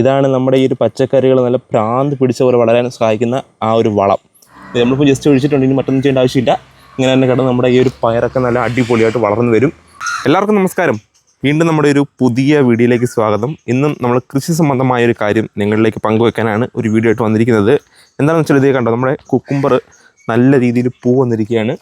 ഇതാണ് നമ്മുടെ ഈ ഒരു പച്ചക്കറികൾ നല്ല പ്രാന്ത് പിടിച്ച പോലെ വളരാൻ സഹായിക്കുന്ന ആ ഒരു വളം. നമ്മളിപ്പോൾ ജസ്റ്റ് ഒഴിച്ചിട്ടുണ്ടെങ്കിൽ മറ്റൊന്നും ചെയ്യേണ്ട ആവശ്യമില്ല. ഇങ്ങനെ തന്നെ കിടന്ന് നമ്മുടെ ഈ ഒരു പയറൊക്കെ നല്ല അടിപൊളിയായിട്ട് വളർന്നു വരും. എല്ലാവർക്കും നമസ്കാരം. വീണ്ടും നമ്മുടെ ഒരു പുതിയ വീഡിയോയിലേക്ക് സ്വാഗതം. ഇന്നും നമ്മൾ കൃഷി സംബന്ധമായ ഒരു കാര്യം നിങ്ങളിലേക്ക് പങ്കുവെക്കാനാണ് ഒരു വീഡിയോ ആയിട്ട് വന്നിരിക്കുന്നത്. എന്താണെന്ന് വെച്ചാൽ ഇതേ കണ്ടോ നമ്മുടെ കുക്കുംബർ നല്ല രീതിയിൽ പൂ വന്നിരിക്കുകയാണ്.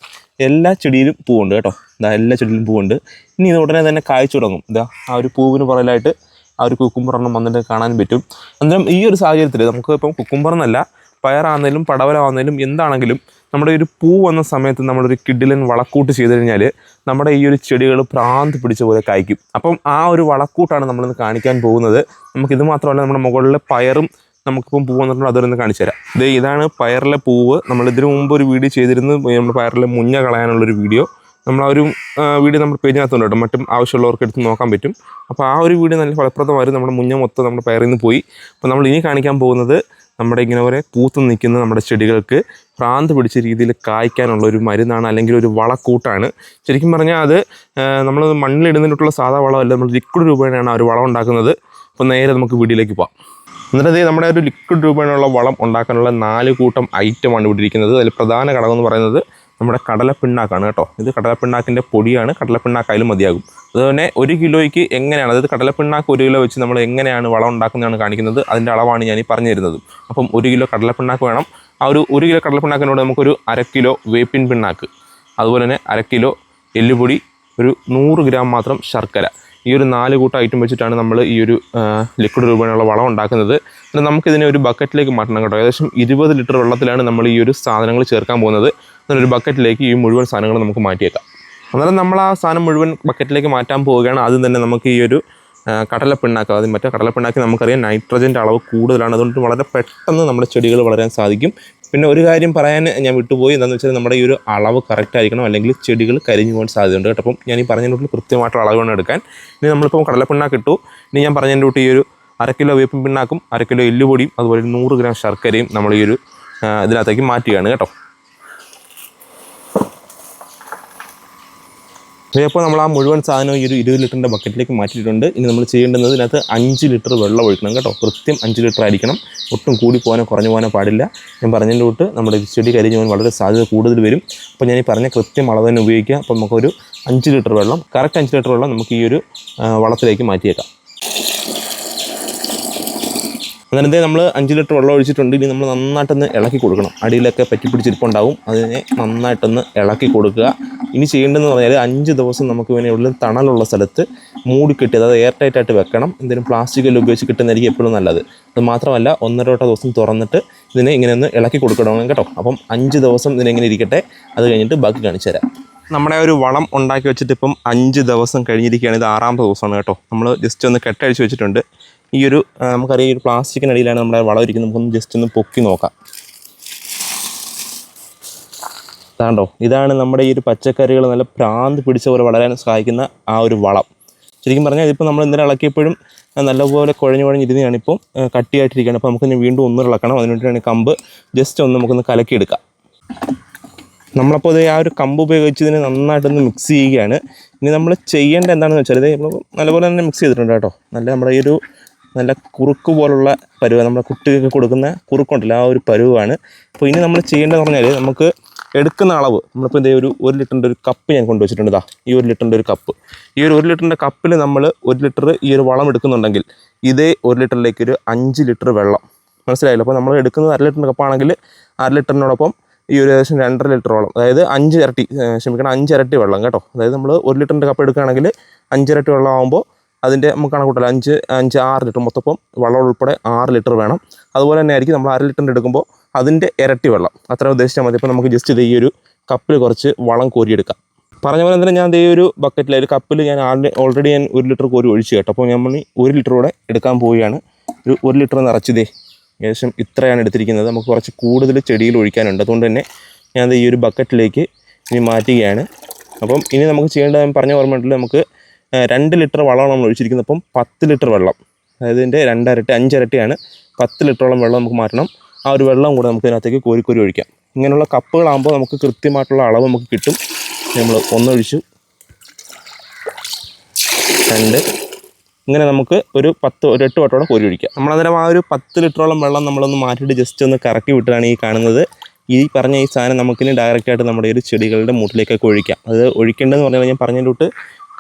എല്ലാ ചെടിയിലും പൂവുണ്ട് കേട്ടോ. എല്ലാ ചെടിയിലും പൂവുണ്ട്. ഇനി ഇത് ഉടനെ തന്നെ കായ്ച്ചു തുടങ്ങും. ഇതാ ആ ഒരു പൂവിന് പുറകിലായിട്ട് ആ ഒരു കുക്കുംബർ എണ്ണം വന്നിട്ട് കാണാൻ പറ്റും. അന്നേരം ഈ ഒരു സാഹചര്യത്തിൽ നമുക്ക് ഇപ്പം കുക്കുംബർ എന്നല്ല പയറാണെങ്കിലും പടവലാണെങ്കിലും എന്താണെങ്കിലും നമ്മുടെ ഒരു പൂ വന്ന സമയത്ത് നമ്മളൊരു കിഡിലൻ വളക്കൂട്ട് ചെയ്ത് കഴിഞ്ഞാൽ നമ്മുടെ ഈ ഒരു ചെടികൾ പ്രാന്ത് പിടിച്ച പോലെ കായ്ക്കും. അപ്പം ആ ഒരു വളക്കൂട്ടാണ് നമ്മളിന്ന് കാണിക്കാൻ പോകുന്നത്. നമുക്ക് ഇത് മാത്രമല്ല നമ്മുടെ മുകളിലെ പയറും നമുക്കിപ്പം പൂ വന്നിട്ടുണ്ട് അതൊന്ന് കാണിച്ചു തരാം. ഇത് ഇതാണ് പയറിലെ പൂവ്. നമ്മൾ ഇതിനു മുമ്പ് ഒരു വീഡിയോ ചെയ്തിരുന്നു നമ്മുടെ പയറിലെ മുഞ്ഞ കളയാനുള്ളൊരു വീഡിയോ. നമ്മൾ ആ ഒരു വീഡിയോ നമ്മുടെ പേജിനകത്തുണ്ട് കേട്ടോ. മറ്റും ആവശ്യമുള്ളവർക്ക് എടുത്ത് നോക്കാൻ പറ്റും. അപ്പോൾ ആ ഒരു വീഡിയോ നല്ല ഫലപ്രദമായിരുന്നു നമ്മുടെ മുഞ്ഞ മൊത്തം നമ്മുടെ പയറിൽ നിന്ന് പോയി. അപ്പോൾ നമ്മൾ ഇനി കാണിക്കാൻ പോകുന്നത് നമ്മുടെ ഇങ്ങനെ ഒരേ പൂത്ത് നിൽക്കുന്ന നമ്മുടെ ചെടികൾക്ക് പ്രാന്ത് പിടിച്ച രീതിയിൽ കായ്ക്കാനുള്ള ഒരു മരുന്നാണ് അല്ലെങ്കിൽ ഒരു വളക്കൂട്ടാണ്. ശരിക്കും പറഞ്ഞാൽ അത് നമ്മൾ മണ്ണിലിടുന്നതിനുള്ള സാധാ വളമല്ല നമ്മൾ ലിക്വിഡ് രൂപേണയാണ് ആ ഒരു വളം ഉണ്ടാക്കുന്നത്. അപ്പോൾ നേരെ നമുക്ക് വീഡിയോയിലേക്ക് പോകാം എന്നിട്ട് നമ്മുടെ ഒരു ലിക്വിഡ് രൂപേണയുള്ള വളം ഉണ്ടാക്കാനുള്ള നാല് കൂട്ടം ഐറ്റമാണ് ഇവിടെ ഇരിക്കുന്നത്. അതിൽ പ്രധാന ഘടകം എന്ന് പറയുന്നത് നമ്മുടെ കടലപ്പിണ്ണാക്കാണ് കേട്ടോ. ഇത് കടലപ്പിണ്ണാക്കിന്റെ പൊടിയാണ്. കടലപ്പിണ്ണാക്കായാലും മതിയാകും. അതുപോലെ ഒരു കിലോയ്ക്ക് എങ്ങനെയാണ് അതായത് കടലപ്പിണ്ണാക്ക് ഒരു കിലോ വെച്ച് നമ്മൾ എങ്ങനെയാണ് വളം ഉണ്ടാക്കുന്നതാണ് കാണിക്കുന്നത്. അതിന്റെ അളവാണ് ഞാൻ ഈ പറഞ്ഞു തരുന്നത് അപ്പം ഒരു കിലോ കടലപ്പിണ്ണാക്ക് വേണം. ആ ഒരു ഒരു കിലോ കടലപ്പിണ്ണാക്കിനോട് നമുക്കൊരു അര കിലോ വേപ്പിൻ പിണ്ണാക്ക്. അതുപോലെ തന്നെ അര കിലോ എല്ലുപൊടി ഒരു നൂറ് ഗ്രാം മാത്രം ശർക്കര. ഈ ഒരു നാല് കൂട്ടം ഐറ്റം വെച്ചിട്ടാണ് നമ്മൾ ഈ ഒരു ലിക്വിഡ് രൂപേണയുള്ള വളം ഉണ്ടാക്കുന്നത്. നമുക്കിതിനെ ഒരു ബക്കറ്റിലേക്ക് മാറ്റണം കേട്ടോ. ഏകദേശം ഇരുപത് ലിറ്റർ വെള്ളത്തിലാണ് നമ്മൾ ഈ ഒരു സാധനങ്ങൾ ചേർക്കാൻ പോകുന്നത്. എന്നാൽ ഒരു ബക്കറ്റിലേക്ക് ഈ മുഴുവൻ സാധനങ്ങൾ നമുക്ക് മാറ്റിയേക്കാം. അന്നേരം നമ്മൾ ആ സാധനം മുഴുവൻ ബക്കറ്റിലേക്ക് മാറ്റാൻ പോവുകയാണ്. ആദ്യം തന്നെ നമുക്ക് ഈ ഒരു കടലപ്പിണ്ണാക്ക് അത് മറ്റേ കടലപ്പിണ്ണാക്ക് നമുക്കറിയാം നൈട്രജന്റെ അളവ് കൂടുതലാണ്. അതുകൊണ്ട് വളരെ പെട്ടെന്ന് നമ്മുടെ ചെടികൾ വളരാൻ സാധിക്കും. പിന്നെ ഒരു കാര്യം പറയാൻ ഞാൻ വിട്ടുപോയി. എന്താണെന്ന് വെച്ചാൽ നമ്മുടെ ഈ ഒരു അളവ് കറക്റ്റ് ആയിരിക്കണം. അല്ലെങ്കിൽ ചെടികൾ കരിഞ്ഞു പോകാൻ സാധ്യതയുണ്ട് കേട്ടോ. അപ്പം ഞാൻ ഈ പറഞ്ഞതിന്റെ കൃത്യമായിട്ടുള്ള അളവ് വേണം എടുക്കാൻ. ഇനി നമ്മളിപ്പോൾ കടലപ്പിണ്ണാക്ക് ഇട്ടു. ഇനി ഞാൻ പറഞ്ഞതിന്റെ കൂട്ടി ഈ ഒരു അര കിലോ വേപ്പിൻ പിണ്ണാക്കും അര കിലോ എല്ലുപൊടിയും അതുപോലെ നൂറ് ഗ്രാം ശർക്കരയും നമ്മൾ ഈ ഒരു ഇതിനകത്തേക്ക് മാറ്റുകയാണ് കേട്ടോ. അപ്പോൾ നമ്മൾ ആ മുഴുവൻ സാധനവും ഈ ഒരു ഇരുപത് ലിറ്ററിന്റെ ബക്കറ്റിലേക്ക് മാറ്റിയിട്ടുണ്ട്. ഇനി നമ്മൾ ചെയ്യേണ്ടുന്നത് ഇതിനകത്ത് അഞ്ച് ലിറ്റർ വെള്ളം ഒഴിക്കണം കേട്ടോ. കൃത്യം അഞ്ച് ലിറ്റർ ആയിരിക്കണം. ഒട്ടും കൂടി പോകാനോ കുറഞ്ഞു പോകാനോ പാടില്ല. ഞാൻ പറഞ്ഞതിന്റെ തൊട്ട് നമ്മുടെ ചെടി കരിഞ്ഞു പോകാൻ വളരെ സാധ്യത കൂടുതൽ വരും. അപ്പോൾ ഞാൻ ഈ പറഞ്ഞ കൃത്യം അളവ് തന്നെ ഉപയോഗിക്കുക. അപ്പോൾ നമുക്കൊരു അഞ്ച് ലിറ്റർ വെള്ളം കറക്റ്റ് അഞ്ച് ലിറ്റർ വെള്ളം നമുക്ക് ഈ ഒരു വളത്തിലേക്ക് മാറ്റിയേക്കാം. അന്നേരത്തെ നമ്മൾ അഞ്ച് ലിറ്റർ വെള്ളം ഒഴിച്ചിട്ടുണ്ട്. ഇനി നമ്മൾ നന്നായിട്ടൊന്ന് ഇളക്കി കൊടുക്കണം. അടിയിലൊക്കെ പറ്റി പിടിച്ചിരിപ്പുണ്ടാവും. അതിനെ നന്നായിട്ടൊന്ന് ഇളക്കി കൊടുക്കുക. ഇനി ചെയ്യേണ്ടതെന്ന് പറഞ്ഞാൽ അഞ്ച് ദിവസം നമുക്ക് ഇവനെ ഉള്ളിൽ തണലുള്ള സ്ഥലത്ത് മൂടിക്കെട്ടി അതായത് എയർ ടൈറ്റ് ആയിട്ട് വെക്കണം. എന്തെങ്കിലും പ്ലാസ്റ്റിക് എല്ലാം ഉപയോഗിച്ച് കിട്ടുന്നതായിരിക്കും എപ്പോഴും നല്ലത്. അത് മാത്രമല്ല ഒന്നരോട്ട ദിവസം തുറന്നിട്ട് ഇതിനെ ഇങ്ങനെ ഒന്ന് ഇളക്കി കൊടുക്കണം കേട്ടോ. അപ്പം അഞ്ച് ദിവസം ഇതിനെങ്ങനെ ഇരിക്കട്ടെ. അത് കഴിഞ്ഞിട്ട് ബാക്കി കാണിച്ചു തരാം. നമ്മുടെ ഒരു വളം ഉണ്ടാക്കി വെച്ചിട്ട് ഇപ്പം അഞ്ച് ദിവസം കഴിഞ്ഞിരിക്കുകയാണ്. ഇത് ആറാമത്തെ ദിവസമാണ് കേട്ടോ. നമ്മൾ ജസ്റ്റ് ഒന്ന് കെട്ടഴിച്ച് വെച്ചിട്ടുണ്ട്. ഈ ഒരു നമുക്കറിയാം ഈ ഒരു പ്ലാസ്റ്റിക്കിനടിയിലാണ് നമ്മുടെ വളം ഇരിക്കുന്നത്. നമുക്കൊന്ന് ജസ്റ്റ് ഒന്ന് പൊക്കി നോക്കാം. ഇതാണ്ടോ? ഇതാണ് നമ്മുടെ ഈ ഒരു പച്ചക്കറികൾ നല്ല പ്രാന്ത് പിടിച്ച പോലെ വളരാൻ സഹായിക്കുന്ന ആ ഒരു വളം. ശരിക്കും പറഞ്ഞാൽ ഇതിപ്പോൾ നമ്മൾ ഇന്നലെ ഇളക്കിയപ്പോഴും നല്ലപോലെ കുഴഞ്ഞു കുഴഞ്ഞിരുന്നതാണ് ഇപ്പം കട്ടിയായിട്ടിരിക്കുകയാണ്. അപ്പോൾ നമുക്കിനി വീണ്ടും ഒന്ന് ഇളക്കണം. അതിനുവേണ്ടിയാണ് കമ്പ് ജസ്റ്റ് ഒന്ന് നമുക്കൊന്ന് കലക്കിയെടുക്കാം. നമ്മളപ്പോൾ ഇത് ആ ഒരു കമ്പ് ഉപയോഗിച്ച് ഇതിനെ നന്നായിട്ടൊന്ന് മിക്സ് ചെയ്യുകയാണ്. ഇനി നമ്മൾ ചെയ്യേണ്ട എന്താണെന്ന് വെച്ചാൽ ഇത് നമ്മൾ നല്ലപോലെ തന്നെ മിക്സ് ചെയ്തിട്ടുണ്ട് കേട്ടോ. നല്ല നമ്മുടെ ഈ ഒരു നല്ല കുറുക്ക് പോലുള്ള പരുവ് നമ്മുടെ കുട്ടികൾക്ക് കൊടുക്കുന്ന കുറുക്കുണ്ടല്ലോ ആ ഒരു പരുവാണ്. അപ്പോൾ ഇനി നമ്മൾ ചെയ്യേണ്ടതെന്ന് പറഞ്ഞാൽ നമുക്ക് എടുക്കുന്ന അളവ് നമ്മളിപ്പോൾ ഇതേ ഒരു ഒരു ലിറ്ററിന്റെ ഒരു കപ്പ് ഞാൻ കൊണ്ടുവച്ചിട്ടുണ്ട് ഇതാ ഈ ഒരു ലിറ്ററിന്റെ ഒരു കപ്പ് ഈ ഒരു ഒരു ലിറ്ററിന്റെ കപ്പിൽ നമ്മൾ ഒരു ലിറ്റർ ഈ ഒരു വളം എടുക്കുന്നുണ്ടെങ്കിൽ ഇതേ ഒരു ലിറ്ററിലേക്ക് ഒരു അഞ്ച് ലിറ്റർ വെള്ളം. മനസ്സിലായില്ല? അപ്പോൾ നമ്മൾ എടുക്കുന്നത് അര ലിറ്ററിന്റെ കപ്പാണെങ്കിൽ അര ലിറ്ററിനോടൊപ്പം ഈ ഒരു ഏകദേശം രണ്ടര ലിറ്ററോളം അതായത് അഞ്ച് ഇരട്ടി ക്ഷമിക്കണം അഞ്ച് ഇരട്ടി വെള്ളം കേട്ടോ. അതായത് നമ്മൾ ഒരു ലിറ്ററിന്റെ കപ്പ് എടുക്കുകയാണെങ്കിൽ അഞ്ചിരട്ടി വെള്ളം ആകുമ്പോൾ അതിന്റെ നമുക്ക് കണക്കൂട്ടല്ല അഞ്ച് അഞ്ച് ആറ് ലിറ്റർ മൊത്തപ്പം വെള്ളം ഉൾപ്പെടെ ആറ് ലിറ്റർ വേണം. അതുപോലെ തന്നെ ആയിരിക്കും നമ്മൾ അര ലിറ്ററിന്റെ എടുക്കുമ്പോൾ അതിന്റെ ഇരട്ടി വെള്ളം. അത്ര ഉദ്ദേശിച്ചാൽ മതി. അപ്പോൾ നമുക്ക് ജസ്റ്റ് ഇത് ഈ ഒരു കപ്പിൽ കുറച്ച് വളം കോരിയെടുക്കാം. പറഞ്ഞ പോലെ തന്നെ ഞാൻ ദേ ഒരു ബക്കറ്റിൽ ഒരു കപ്പിൽ ഞാൻ ഓൾറെഡി ഞാൻ ഒരു ലിറ്റർ കോരി ഒഴിച്ചു കേട്ടോ. അപ്പോൾ ഇനി ഒരു ലിറ്റർ കൂടെ എടുക്കാൻ പോവുകയാണ്. ഒരു ഒരു ലിറ്റർ നിറച്ചതേ ഏകദേശം ഇത്രയാണ് എടുത്തിരിക്കുന്നത്. നമുക്ക് കുറച്ച് കൂടുതൽ ചെടിയിൽ ഒഴിക്കാനുണ്ട്. അതുകൊണ്ട് തന്നെ ഞാൻ ഈ ഒരു ബക്കറ്റിലേക്ക് ഇനി മാറ്റുകയാണ്. അപ്പം ഇനി നമുക്ക് ചെയ്യേണ്ടത് പറഞ്ഞ ഓർമ്മയുണ്ടല്ലോ. നമുക്ക് രണ്ട് ലിറ്റർ വളമാണ് നമ്മൾ ഒഴിച്ചിരിക്കുന്നത്. അപ്പം പത്ത് ലിറ്റർ വെള്ളം. അതായത് ഇതിന്റെ രണ്ടരട്ടി അഞ്ചരട്ടിയാണ്. പത്ത് ലിറ്ററോളം വെള്ളം നമുക്ക് മാറ്റണം. ആ ഒരു വെള്ളം കൂടെ നമുക്ക് ഇതിനകത്തേക്ക് കോരിക്കോരി കോരി ഒഴിക്കാം. ഇങ്ങനെയുള്ള കപ്പുകളാകുമ്പോൾ നമുക്ക് കൃത്യമായിട്ടുള്ള അളവ് നമുക്ക് കിട്ടും. നമ്മൾ ഒന്നൊഴിച്ചു രണ്ട്. ഇങ്ങനെ നമുക്ക് ഒരു പത്ത് ഒരു എട്ട് വട്ടോടെ കോരി ഒഴിക്കാം. നമ്മളന്നേരം ആ ഒരു പത്ത് ലിറ്ററോളം വെള്ളം നമ്മളൊന്ന് മാറ്റിയിട്ട് ജസ്റ്റ് ഒന്ന് കറക്കി വിട്ടാണ് ഈ കാണുന്നത്. ഈ പറഞ്ഞ ഈ സാധനം നമുക്കിനി ഡയറക്റ്റായിട്ട് നമ്മുടെ ഒരു ചെടികളുടെ മൂട്ടിലേക്കൊക്കെ ഒഴിക്കാം. അത് ഒഴിക്കേണ്ടതെന്ന് പറഞ്ഞാൽ ഞാൻ പറഞ്ഞതിന്റെ തൊട്ട്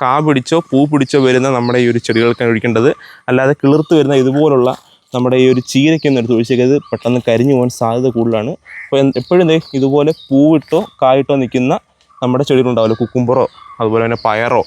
കാ പിടിച്ചോ പൂ പിടിച്ചോ വരുന്ന നമ്മുടെ ഈ ഒരു ചെടികൾക്കാണ് ഒഴിക്കേണ്ടത്. അല്ലാതെ കിളിർത്ത് വരുന്ന ഇതുപോലുള്ള നമ്മുടെ ഈ ഒരു ചീരയ്ക്കൊന്നും എടുത്ത് ഒഴിച്ചേക്കത് പെട്ടെന്ന് കരിഞ്ഞു പോകാൻ സാധ്യത കൂടുതലാണ്. അപ്പോൾ എപ്പോഴും ഇതുപോലെ പൂവിട്ടോ കായിട്ടോ നിൽക്കുന്ന നമ്മുടെ ചെടികളുണ്ടാവില്ല. കുക്കുമ്പറോ അതുപോലെ തന്നെ പയറോ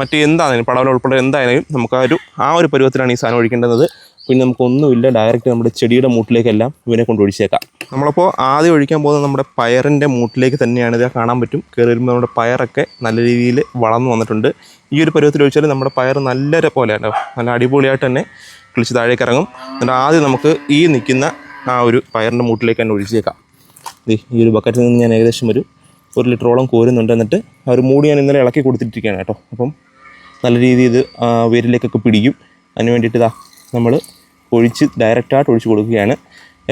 മറ്റ് എന്താണെങ്കിലും പടവലം ഉൾപ്പെടെ എന്തായാലും നമുക്ക് ആ ഒരു ആ ഒരു പരുവത്തിലാണ് ഈ സാധനം ഒഴിക്കേണ്ടത് പിന്നെ നമുക്കൊന്നുമില്ല ഡയറക്റ്റ് നമ്മുടെ ചെടിയുടെ മൂട്ടിലേക്കെല്ലാം ഇവനെ കൊണ്ട് ഒഴിച്ചേക്കാം. നമ്മളപ്പോൾ ആദ്യം ഒഴിക്കാൻ പോകുന്നത് നമ്മുടെ പയറിന്റെ മൂട്ടിലേക്ക് തന്നെയാണ്. ഇത് കാണാൻ പറ്റും. കയറി വരുമ്പോൾ നമ്മുടെ പയറൊക്കെ നല്ല രീതിയിൽ വളർന്നു വന്നിട്ടുണ്ട്. ഈ ഒരു പരുവത്തിൽ ഒഴിച്ചാൽ നമ്മുടെ പയർ നല്ലൊരു പോലെ കേട്ടോ നല്ല അടിപൊളിയായിട്ട് തന്നെ കിളിച്ച് താഴേക്ക് ഇറങ്ങും. എന്നിട്ട് ആദ്യം നമുക്ക് ഈ നിൽക്കുന്ന ആ ഒരു പയറിന്റെ മൂട്ടിലേക്ക് തന്നെ ഒഴിച്ചേക്കാം. ഈ ഒരു ബക്കറ്റിൽ നിന്ന് ഞാൻ ഏകദേശം ഒരു ഒരു ലിറ്ററോളം കോരുന്നുണ്ട്. എന്നിട്ട് ആ ഒരു മൂടി ഞാൻ ഇന്നലെ ഇളക്കി കൊടുത്തിട്ടിരിക്കുകയാണ് കേട്ടോ. അപ്പം നല്ല രീതിയിൽ ഇത് വേരിലേക്കൊക്കെ പിടിക്കും. അതിന് വേണ്ടിയിട്ട് ഇതാ നമ്മൾ ഒഴിച്ച് ഡയറക്റ്റായിട്ട് ഒഴിച്ച് കൊടുക്കുകയാണ്.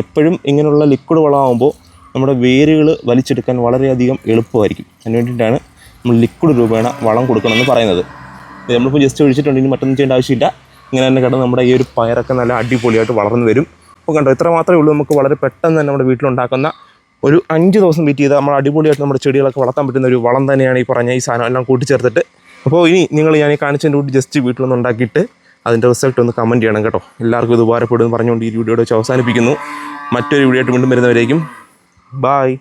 എപ്പോഴും ഇങ്ങനെയുള്ള ലിക്വിഡ് വളമാകുമ്പോൾ നമ്മുടെ വേരുകൾ വലിച്ചെടുക്കാൻ വളരെയധികം എളുപ്പമായിരിക്കും. അതിന് വേണ്ടിയിട്ടാണ് നമ്മൾ ലിക്വിഡ് രൂപേണ വളം കൊടുക്കണമെന്ന് പറയുന്നത്. നമ്മളിപ്പോൾ ജസ്റ്റ് ഒഴിച്ചിട്ടുണ്ടെങ്കിൽ മറ്റൊന്നും ചെയ്യേണ്ട ആവശ്യമില്ല. ഇങ്ങനെ തന്നെ കിടന്ന് നമ്മുടെ ഈ ഒരു പയറൊക്കെ നല്ല അടിപൊളിയായിട്ട് വളർന്നു വരും. അപ്പോൾ കണ്ടോ ഇത്ര മാത്രമേ ഉള്ളൂ നമുക്ക് വളരെ പെട്ടെന്ന് തന്നെ നമ്മുടെ വീട്ടിലുണ്ടാക്കുന്ന ഒരു അഞ്ച് ദിവസം വെയിറ്റ് ചെയ്താൽ നമ്മൾ അടിപൊളിയായിട്ട് നമ്മുടെ ചെടികളൊക്കെ വളർത്താൻ പറ്റുന്ന ഒരു വളം തന്നെയാണ് ഈ പറഞ്ഞ ഈ സാധനം എല്ലാം കൂട്ടിച്ചേർത്തിട്ട്. അപ്പോൾ ഇനി നിങ്ങൾ ഞാൻ ഈ കാണിച്ചതിന്റെ കൂടി ജസ്റ്റ് വീട്ടിലൊന്ന് ഉണ്ടാക്കിയിട്ട് അതിന്റെ റിസൾട്ട് ഒന്ന് കമന്റ് ചെയ്യണം കേട്ടോ. എല്ലാവർക്കും ഇത് ഉപകാരപ്പെടും എന്ന് പറഞ്ഞുകൊണ്ട് ഈ വീഡിയോയുടെ വെച്ച് അവസാനിപ്പിക്കുന്നു. മറ്റൊരു വീഡിയോ ആയിട്ട് വീണ്ടും വരുന്നവരേക്കും ബായ്